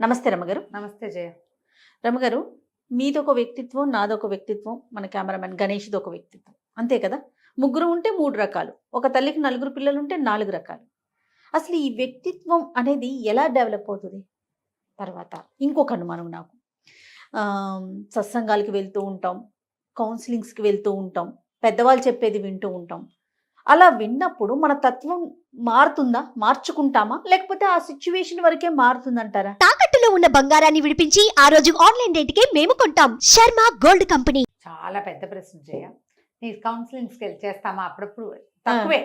నమస్తే రమగారు నమస్తే జయ. రమగారు మీదొక వ్యక్తిత్వం నాదొక వ్యక్తిత్వం మన కెమెరామెన్ గణేష్ది ఒక వ్యక్తిత్వం. అంతే కదా? ముగ్గురు ఉంటే మూడు రకాలు. ఒక తల్లికి నలుగురు పిల్లలు ఉంటే నాలుగు రకాలు. అసలు ఈ వ్యక్తిత్వం అనేది ఎలా డెవలప్ అవుతుంది? తర్వాత ఇంకొక అనుమానం నాకు. సత్సంగాలకి వెళ్తూ ఉంటాం కౌన్సిలింగ్స్కి వెళ్తూ ఉంటాం పెద్దవాళ్ళు చెప్పేది వింటూ ఉంటాం. అలా విన్నప్పుడు మన తత్వం మారుతుందా? మార్చుకుంటామా? లేకపోతే ఆ సిచ్యువేషన్ వరకే మారుతుందంటారా? తాకట్టులో ఉన్న బంగారాన్ని విడిపించి ఆ రోజు ఆన్లైన్ రేటుకే మేము కొంటాం. Sharma gold company. చాలా పెద్ద ప్రశ్న జయ. నీ కౌన్సిలింగ్స్కి వెళ్ళి చేస్తామా అప్పుడప్పుడు? తక్కువే.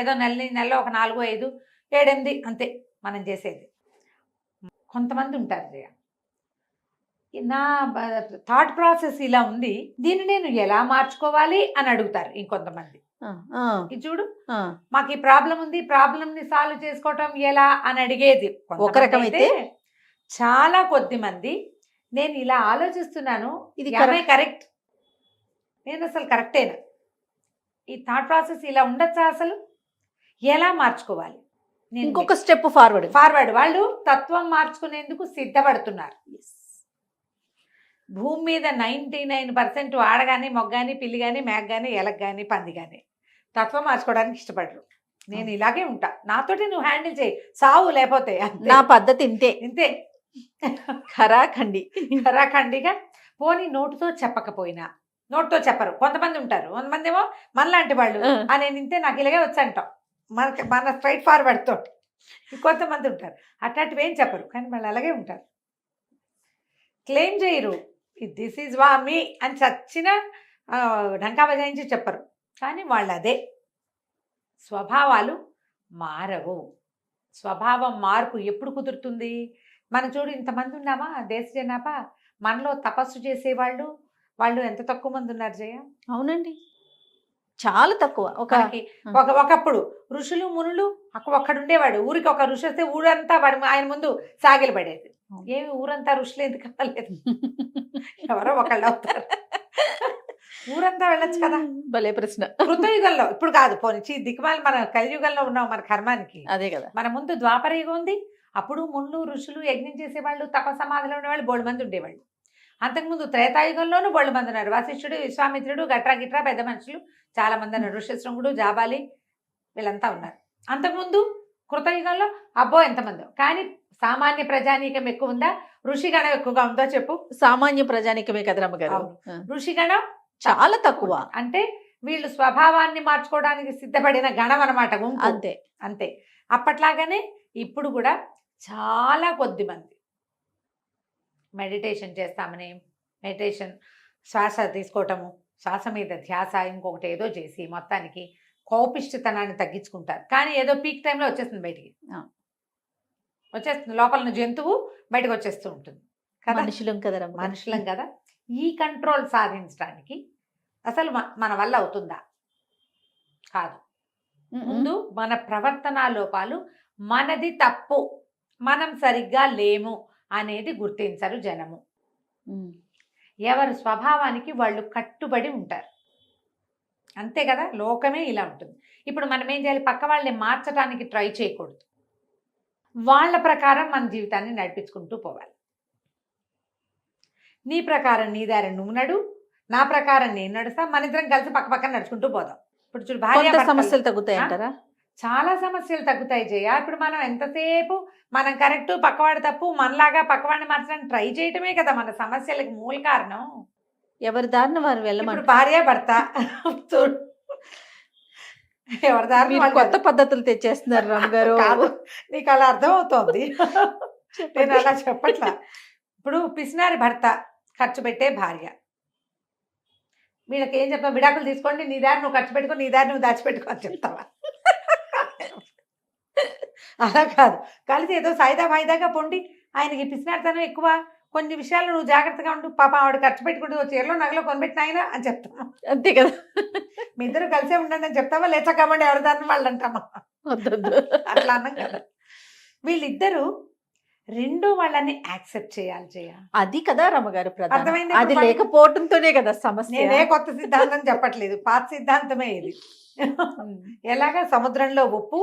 ఏదో నెల నెలలో ఒక నాలుగు ఐదు ఏడెనిమిది అంతే మనం చేసేది. కొంతమంది ఉంటారు జయ. నా థాట్ ప్రాసెస్ ఇలా ఉంది. దీన్ని నేను ఎలా మార్చుకోవాలి అని అడుగుతారు ఇంకొంతమంది. చూడు. మాకు ఈ ప్రాబ్లం ఉంది. ప్రాబ్లం ని సాల్వ్ చేసుకోవటం ఎలా అని అడిగేది ఒక రకం అయితే? చాలా కొద్ది మంది. నేను ఇలా ఆలోచిస్తున్నాను. ఇది కరెక్ట్ నేను అసలు కరెక్టేనా ఈ థాట్ ప్రాసెస్ ఇలా ఉండొచ్చా అసలు? ఎలా మార్చుకోవాలి? నేను ఇంకొక స్టెప్ ఫార్వర్డ్ ఫార్వర్డ్ వాళ్ళు తత్వం మార్చుకునేందుకు సిద్ధపడుతున్నారు. భూమి మీద నైంటీ నైన్ పర్సెంట్ ఆడగాని మొగ్గాని పిల్లి కానీ మేక కానీ ఎలక కానీ పంది కానీ తత్వం మార్చుకోవడానికి ఇష్టపడరు. నేను ఇలాగే ఉంటా. నాతోటి నువ్వు హ్యాండిల్ చేయి. సావు లేకపోతే. నా పద్ధతి ఇంతే. ఇంతే. ఖరాఖండి. ఖరాఖండిగా పోనీ నోటుతో చెప్పకపోయినా. నోటుతో చెప్పరు. కొంతమంది ఉంటారు. కొంతమంది ఏమో మనలాంటి వాళ్ళు నేను ఇంతే నాకు ఇలాగే వచ్చి అంటాం మనకి మన స్ట్రైట్ ఫార్వర్డ్ తోటి. కొంతమంది ఉంటారు. అట్లాంటివి ఏం చెప్పరు. కానీ వాళ్ళు అలాగే ఉంటారు. క్లెయిమ్ చేయరు. దిస్ ఈజ్ వా మీ అని చచ్చిన ఢంకా బజాయించి చెప్పరు. కానీ వాళ్ళు అదే. స్వభావాలు మారవు. స్వభావం మార్పు ఎప్పుడు కుదురుతుంది? మనం చూడు ఇంతమంది ఉన్నామా దేశ జనాభా మనలో తపస్సు చేసేవాళ్ళు? వాళ్ళు ఎంత తక్కువ మంది ఉన్నారు జయ? అవునండి. చాలా తక్కువ. ఒక ఒక ఒకప్పుడు ఋషులు మునులు అక్కడ ఒక్కడు ఉండేవాడు ఊరికి ఒక ఋషి వస్తే ఊరంతా వాడు ఆయన ముందు సాగిలి పడేది. ఏమి ఊరంతా ఋషులు ఎందుకు కాలేదు ఎవరో ఒకళ్ళు అవుతారు. ఊరంతా వెళ్ళొచ్చు కదా? భలే ప్రశ్న. కృతయుగంలో ఇప్పుడు కాదు పోనీ చీ దిక్కుమాలి మన కలియుగంలో ఉన్నాం మన కర్మానికి. అదే కదా. మన ముందు ద్వాపర యుగం ఉంది అప్పుడు ముళ్ళు ఋషులు యజ్ఞం చేసేవాళ్ళు తపసమాధిలో ఉండేవాళ్ళు బోళ్ళు మంది ఉండేవాళ్ళు. అంతకుముందు త్రేతాయుగంలోనూ బోళ్ళు మంది ఉన్నారు. వశిష్ఠుడు విశ్వామిత్రుడు గట్రా గిట్రా పెద్ద మనుషులు చాలా మంది ఉన్నారు. ఋష్యశృంగుడు జాబాలి వీళ్ళంతా ఉన్నారు. అంతకుముందు కృతయుగంలో అబ్బో ఎంతమందో. కానీ సామాన్య ప్రజానీకం ఎక్కువ ఉందా? ఋషిగణం ఎక్కువగా ఉందో చెప్పు? సామాన్య ప్రజానికమే కదా. ఋషిగణం చాలా తక్కువ అంటే వీళ్ళు స్వభావాన్ని మార్చుకోవడానికి సిద్ధపడిన గణం అనమాట అంతే. అంతే. అప్పట్లాగానే ఇప్పుడు కూడా చాలా కొద్ది మంది. మెడిటేషన్ చేస్తామని మెడిటేషన్ శ్వాస తీసుకోవటము శ్వాస మీద ధ్యాస ఇంకొకటి ఏదో చేసి మొత్తానికి కోపిష్టితనాన్ని తగ్గించుకుంటారు. కానీ ఏదో పీక్ టైంలో వచ్చేస్తుంది బయటికి. వచ్చేస్తుంది. లోపల జంతువు బయటకు వచ్చేస్తూ ఉంటుంది. కదా? మనుషులం కదా. మనుషులం కదా? ఈ కంట్రోల్ సాధించడానికి అసలు మన వల్ల అవుతుందా? కాదు. ముందు మన ప్రవర్తన లోపాలు మనది తప్పు. మనం సరిగ్గా లేము అనేది గుర్తించరు జనము. ఎవరి స్వభావానికి వాళ్ళు కట్టుబడి ఉంటారు. అంతే కదా? లోకమే ఇలా ఉంటుంది. ఇప్పుడు మనం ఏం చేయాలి? పక్క వాళ్ళని మార్చడానికి ట్రై చేయకూడదు. వాళ్ళ ప్రకారం మన జీవితాన్ని నడిపించుకుంటూ పోవాలి. నీ ప్రకారం నీ దారి నువ్వు నడు నా ప్రకారం నేను నడుస్తా మన ఇద్దరం కలిసి పక్క పక్కన నడుచుకుంటూ పోదాం. ఇప్పుడు చూడు భార్య సమస్యలు తగ్గుతాయి అంటారా చాలా సమస్యలు తగ్గుతాయి జయ. ఇప్పుడు మనం ఎంతసేపు మనం కరెక్ట్ పక్కవాడు తప్పు మనలాగా పక్కవాడిని మార్చడానికి ట్రై చేయటమే కదా మన సమస్యలకు మూల కారణం. ఎవరి దారిన వారు వెళ్ళమంటారు. భార్య భర్త. ఎవరి వాళ్ళు కొత్త పద్ధతులు తెచ్చేస్తున్నారు రమ్మగారు కాదు నీకు అలా అర్థం అవుతోంది నేను అలా చెప్పట్లా. ఇప్పుడు పిసినారి భర్త ఖర్చు పెట్టే భార్య. వీళ్ళకి ఏం చెప్తావు విడాకులు తీసుకోండి నీ దారి నువ్వు ఖర్చు పెట్టుకో నీ దారి నువ్వు దాచిపెట్టుకో అని చెప్తావా? అలా కాదు. కలిసి ఏదో సాయిదా వాయిదాగా పొండి. ఆయనకి పిసినారితనం ఎక్కువ. కొన్ని విషయాలు నువ్వు జాగ్రత్తగా ఉండు. పాప ఆవిడ ఖర్చు పెట్టుకుంటూ చీరలో నగలో కొనిపెట్టిన ఆయన అని చెప్తావా అంతే కదా. మీ ఇద్దరు కలిసే ఉండండి అని చెప్తావా? లేచా కమ్మండి ఎవరి దాన్ని వాళ్ళు అంటామా. అట్లా అన్నాం కదా. వీళ్ళిద్దరూ రెండో వాళ్ళని యాక్సెప్ట్ చేయాలి చేయ అది కదా రమ్మగారు అర్థమైంది అది ఇప్పుడు లేకపోవడంతోనే కదా సమస్య. నేనే కొత్త సిద్ధాంతం చెప్పట్లేదు. పాత సిద్ధాంతమే ఇది. ఎలాగా? సముద్రంలో ఉప్పు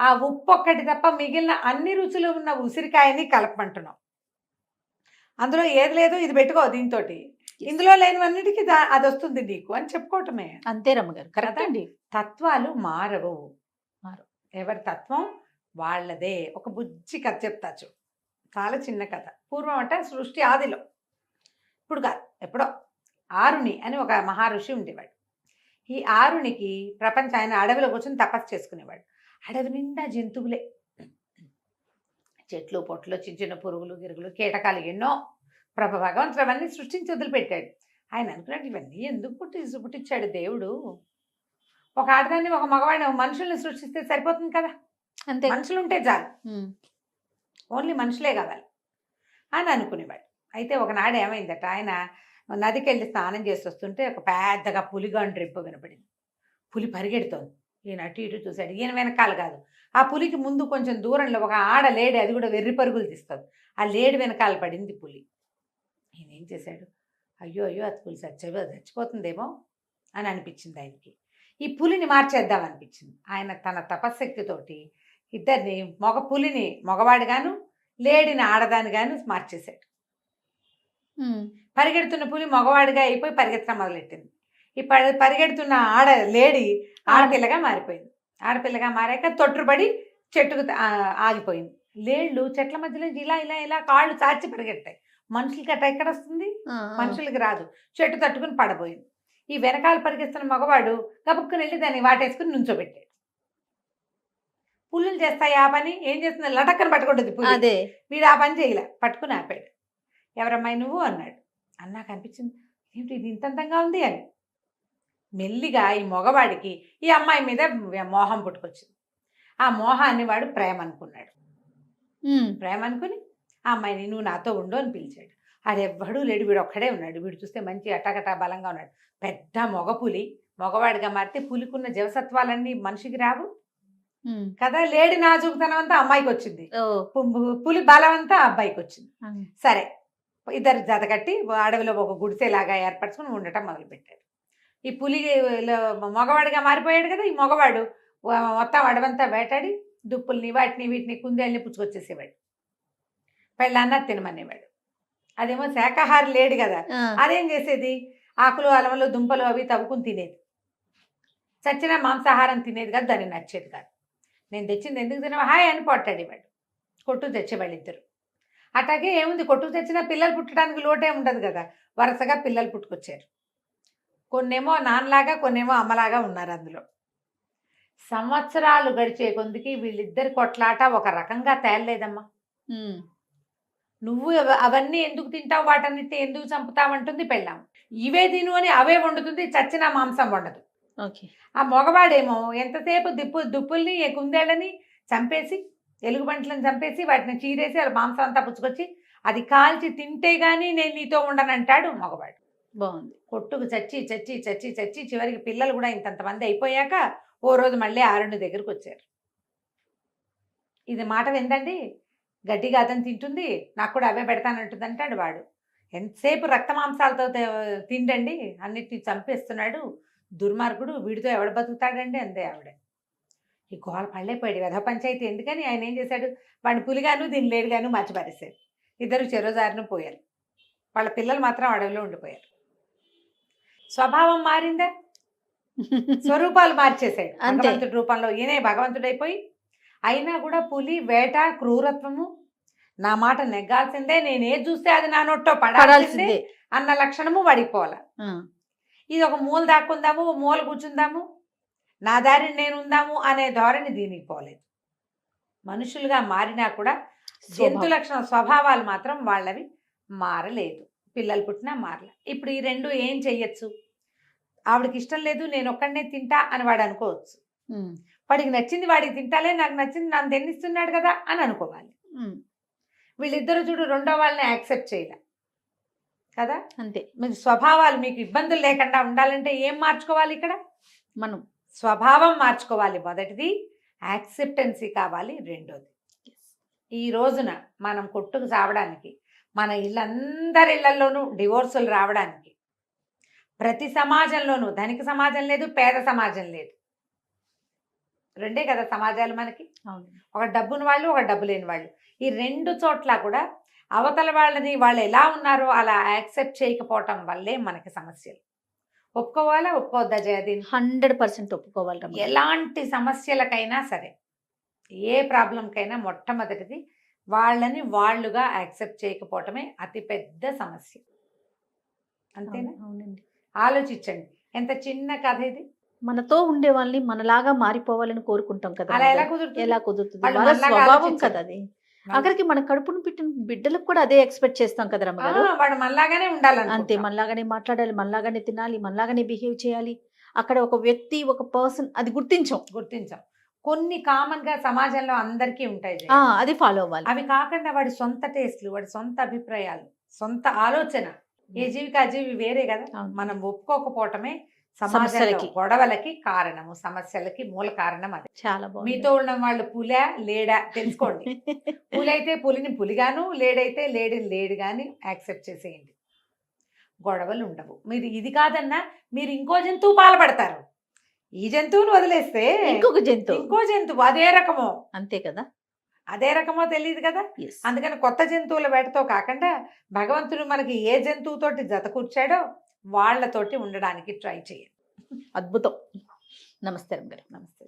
ఆ ఉప్పు ఒక్కటి తప్ప మిగిలిన అన్ని రుచులు ఉన్న ఉసిరికాయని కలపమంటున్నాం. అందులో ఏది లేదో ఇది పెట్టుకో దీంతో ఇందులో లేనివన్నిటికీ అది వస్తుంది నీకు అని చెప్పుకోవటమే. అంతే రమ్మగారు. కరెక్ట్? అండి. తత్వాలు మారవు. మారవు. ఎవరి తత్వం? వాళ్ళదే. ఒక బుజ్జి కథ చెప్తా చూ. చాలా చిన్న కథ. పూర్వం అంటే సృష్టి ఆదిలో. ఇప్పుడు కాదు. ఎప్పుడో. ఆరుని అని ఒక మహర్షి ఉండేవాడు. ఈ ఆరునికి ప్రపంచం ఆయన అడవిలో కూర్చొని తపస్సు చేసుకునేవాడు. అడవి నిండా జంతువులే. చెట్లు పొట్లు చిన్న చిన్న పురుగులు గిరుగులు కీటకాలు ఎన్నో ప్రభ భగవంతుడు అవన్నీ సృష్టించి వదిలిపెట్టాడు. ఆయన అనుకున్నాడు ఇవన్నీ ఎందుకు పుట్టి పుట్టించాడు దేవుడు? ఒక ఆడదాన్ని ఒక మగవాడిని మనుషుల్ని సృష్టిస్తే సరిపోతుంది కదా? అంతే. మనుషులు ఉంటే చాలు. ఓన్లీ మనుషులే కావాలి. అని అనుకునేవాడు. అయితే ఒకనాడు ఏమైందట ఆయన నదికి వెళ్ళి స్నానం చేసి వస్తుంటే ఒక పెద్దగా పులిగాండ్రు రింపు వినపడింది. పులి పరిగెడుతోంది. ఈయన అటు ఇటు చూశాడు. ఈయన వెనకాల కాదు. ఆ పులికి ముందు కొంచెం దూరంలో ఒక ఆడ లేడి అది కూడా వెర్రి పరుగులు తీస్తుంది. ఆ లేడి వెనకాల పడింది పులి. ఈయన ఏం చేశాడు? అయ్యో అయ్యో అది పులి చచ్చిపో చచ్చిపోతుందేమో అని అనిపించింది ఆయనకి. ఈ పులిని మార్చేద్దాం అనిపించింది. ఆయన తన తపశ్శక్తితోటి ఇద్దరిని మగ పులిని మగవాడిగాను లేడిని ఆడదానిగాను మార్చేశాడు. ఉమ్. పరిగెడుతున్న పులి మగవాడిగా అయిపోయి పరిగెత్తడం మొదలెట్టింది. ఈ పరి- పరిగెడుతున్న ఆడ లేడి ఆడపిల్లగా మారిపోయింది. ఆడపిల్లగా మారాక తొట్టుబడి చెట్టుకు ఆగిపోయింది. లేళ్ళు చెట్ల మధ్యలో ఇలా ఇలా ఇలా కాళ్ళు చాచి పరిగెడతాయి మనుషులకి అట్ట ఎక్కడ వస్తుంది. మనుషులకి రాదు. చెట్టు తట్టుకుని పడబోయింది. ఈ వెనకాల పరిగెస్తున్న మగవాడు గబుక్కుని వెళ్ళి దాన్ని వాటేసుకుని నుంచోబెట్టాడు. పుల్లులు చేస్తాయి ఆ పని? ఏం చేస్తుంది? లటక్కని పట్టుకుంటుంది అదే. వీడు ఆ పని చేయలే. పట్టుకుని ఆపాడు. ఎవరమ్మాయి నువ్వు? అన్నాడు. అన్నాక అనిపించింది ఏమిటి ఇది ఇంత అందంగా ఉంది అని. మెల్లిగా ఈ మగవాడికి ఈ అమ్మాయి మీద మోహం పుట్టుకొచ్చింది. ఆ మోహాన్ని వాడు ప్రేమ అనుకున్నాడు. ప్రేమ అనుకుని ఆ అమ్మాయిని నువ్వు నాతో ఉండు అని పిలిచాడు. ఆడెవ్వడూ లేడు వీడు ఒక్కడే ఉన్నాడు. వీడు చూస్తే మంచి అటాకటా బలంగా ఉన్నాడు. పెద్ద మగ పులి. మగవాడిగా మారితే పులికున్న జవసత్వాలన్నీ మనిషికి రావు. కదా లేడి నాజుకుతనం అంతా అమ్మాయికి వచ్చింది. పులి బలం అంతా అబ్బాయికి వచ్చింది. సరే. ఇద్దరు జత కట్టి అడవిలో ఒక గుడిసెలాగా ఏర్పరచుకుని ఉండటం మొదలుపెట్టారు. ఈ పులి మగవాడిగా మారిపోయాడు కదా ఈ మగవాడు మొత్తం అడవంతా వేటాడి దుప్పుల్ని వాటిని వీటిని కుందేళ్ళని పుచ్చుకొచ్చేసేవాడు. పెళ్ళాన్న తినమనేవాడు. అదేమో శాకాహారి లేడు కదా. అదేం చేసేది? ఆకులు అలవలు దుంపలు అవి తవ్వుకుని తినేది. చచ్చిన మాంసాహారం తినేది కాదు దానికి నచ్చేది కాదు. నేను తెచ్చింది ఎందుకు తినవా? హాయ్ అని పొట్టాడేవాడు కొట్టు తెచ్చేవాళ్ళు ఇద్దరు అట్లాగే ఏముంది? కొట్టుకు తెచ్చినా పిల్లలు పుట్టడానికి లోటే ఉండదు కదా వరుసగా పిల్లలు పుట్టుకొచ్చారు. కొన్నేమో నాన్నలాగా కొన్నేమో అమ్మలాగా ఉన్నారు అందులో. సంవత్సరాలు గడిచే కొందికి వీళ్ళిద్దరి కొట్లాట ఒక రకంగా తేలలేదమ్మా. నువ్వు అవ- అవన్నీ ఎందుకు తింటావు? వాటన్నిటి ఎందుకు చంపుతావంటుంది పెళ్ళాం. ఇవే తిను అని అవే వండుతుంది చచ్చిన మాంసం వండదు. ఓకే. ఆ మగవాడేమో ఎంతసేపు దిప్పు దుప్పుల్ని కుందేళ్ళని చంపేసి ఎలుగుబంట్లను చంపేసి వాటిని చీరేసి వాళ్ళ మాంసం అంతా పుచ్చుకొచ్చి అది కాల్చి తింటే గానీ నేను నీతో ఉండనంటాడు మగవాడు. బాగుంది. కొట్టుకు చచ్చి చచ్చి చచ్చి చచ్చి చివరికి పిల్లలు కూడా ఇంతంతమంది అయిపోయాక ఓ రోజు మళ్ళీ ఆరుండి దగ్గరకు వచ్చారు. ఇది మాట విందండి? గడ్డిగా అతను తింటుంది నాకు కూడా అవే పెడతానంటుంది అంటాడు వాడు. ఎంతసేపు రక్త మాంసాలతో తిండండి? అన్నిటిని చంపేస్తున్నాడు. దుర్మార్గుడు వీడితో ఎవడు బతుకుతాడండి? అందే ఆవిడ. ఈ గోల పళ్ళైపోయాడు కదా పంచాయతీ ఎందుకని? ఆయన ఏం చేశాడు? వాడిని పులిగాను దీన్ని లేడుగాను మర్చిపారేశాడు ఇద్దరు చెరోజారిన పోయారు. వాళ్ళ పిల్లలు మాత్రం అడవిలో ఉండిపోయారు. స్వభావం మారిందా స్వరూపాలు అంతే. భగవంతుడి రూపంలో ఈయనే భగవంతుడైపోయి అయినా కూడా పులి వేట క్రూరత్వము నా మాట నెగ్గాల్సిందే నేను ఏది చూస్తే అది నా నోట్లో పడాల్సిందే అన్న లక్షణము వాడిపోవాలి ఆ. ఇది ఒక మూల దాక్కుందాము మూల కూర్చుందాము నా దారిని నేను ఉందాము అనే ధోరణి దీనికి పోలేదు మనుషులుగా మారినా కూడా జంతు. లక్షణ స్వభావాలు మాత్రం వాళ్ళవి మారలేదు పిల్లలు పుట్టినా మారలే. ఇప్పుడు ఈ రెండు ఏం చెయ్యొచ్చు? ఆవిడకి ఇష్టం లేదు నేను ఒక్కడనే తింటా అని వాడు అనుకోవచ్చు. వాడికి నచ్చింది వాడికి తింటాలే నాకు నచ్చింది నన్ను తిన్నిస్తున్నాడు కదా అని అనుకోవాలి. వీళ్ళిద్దరు చూడు రెండో వాళ్ళని యాక్సెప్ట్ చేయలే. కదా? అంతే. మీ స్వభావాలు మీకు ఇబ్బందులు లేకుండా ఉండాలంటే ఏం మార్చుకోవాలి ఇక్కడ? మనం. స్వభావం మార్చుకోవాలి మొదటిది యాక్సెప్టెన్సీ కావాలి రెండోది. ఈ రోజున మనం కొట్టుకు చావడానికి మన ఇళ్ళందరి ఇళ్ళలోనూ డివోర్సులు రావడానికి. ప్రతి సమాజంలోనూ ధనిక సమాజం లేదు పేద సమాజం లేదు. రెండే కదా సమాజాలు మనకి. అవును. ఒక డబ్బుని వాళ్ళు ఒక డబ్బు లేని వాళ్ళు. ఈ రెండు చోట్ల కూడా అవతల వాళ్ళని వాళ్ళు ఎలా ఉన్నారో అలా యాక్సెప్ట్ చేయకపోవటం వల్లే మనకి సమస్యలు. ఒప్పుకోవాలా ఒప్పుకోవద్దా జయదీన్? హండ్రెడ్ పర్సెంట్ ఒప్పుకోవాలి. ఎలాంటి సమస్యలకైనా సరే ఏ ప్రాబ్లంకైనా మొట్టమొదటిది వాళ్ళని వాళ్ళుగా యాక్సెప్ట్ చేయకపోవటమే అతిపెద్ద సమస్య. అంతేనా? అవును- అవునండి. ఆలోచించండి. ఎంత చిన్న కథ ఇది. మనతో ఉండే వాళ్ళని మనలాగా మారిపోవాలని కోరుకుంటాం కదా అలా ఎలా. కుదురుతుంది? ఎలా కుదురుతుంది? వాళ్ళు స్వభావం. కదా అది. ఆఖరికి మన కడుపును పెట్టిన బిడ్డలకు కూడా అదే ఎక్స్పెక్ట్ చేస్తాం కదా రమ్మ ఆ, గారు వాడు మనలాగానే ఉండాలని అంతే మనలాగానే మాట్లాడాలి మనలాగానే తినాలి మనలాగానే బిహేవ్ చేయాలి. అక్కడ ఒక వ్యక్తి ఒక పర్సన్ అది గుర్తించాం. గుర్తించాం. కొన్ని కామన్గా సమాజంలో అందరికీ ఉంటాయి అది ఫాలో అవ్వాలి. అవి కాకుండా వాడి సొంత టేస్ట్లు వాడి సొంత అభిప్రాయాలు సొంత ఆలోచన. ఏ జీవికి ఆ జీవి వేరే కదా. మనం ఒప్పుకోకపోవటమే సమస్యలకి. గొడవలకి కారణము సమస్యలకి మూల కారణం అది. చాలా బాగుంది. మీతో ఉన్న వాళ్ళు పులా లేడా తెలుసుకోండి. పులైతే పులిని పులిగాను లేడైతే లేడిని లేడుగాని యాక్సెప్ట్ చేసేయండి. గొడవలు ఉండవు. మీరు ఇది కాదన్నా మీరు ఇంకో జంతువు పాల్పడతారు ఈ జంతువును వదిలేస్తే ఇంకొక జంతువు. ఇంకో జంతువు అదే రకమో. అంతే కదా? అదే రకమో తెలియదు కదా. అందుకని కొత్త జంతువుల వేటతో కాకుండా భగవంతుడు మనకి ఏ జంతువుతోటి జత కూర్చాడో వాళ్ళతోటి ఉండడానికి ట్రై చేయండి. అద్భుతం. నమస్తే గారు నమస్తే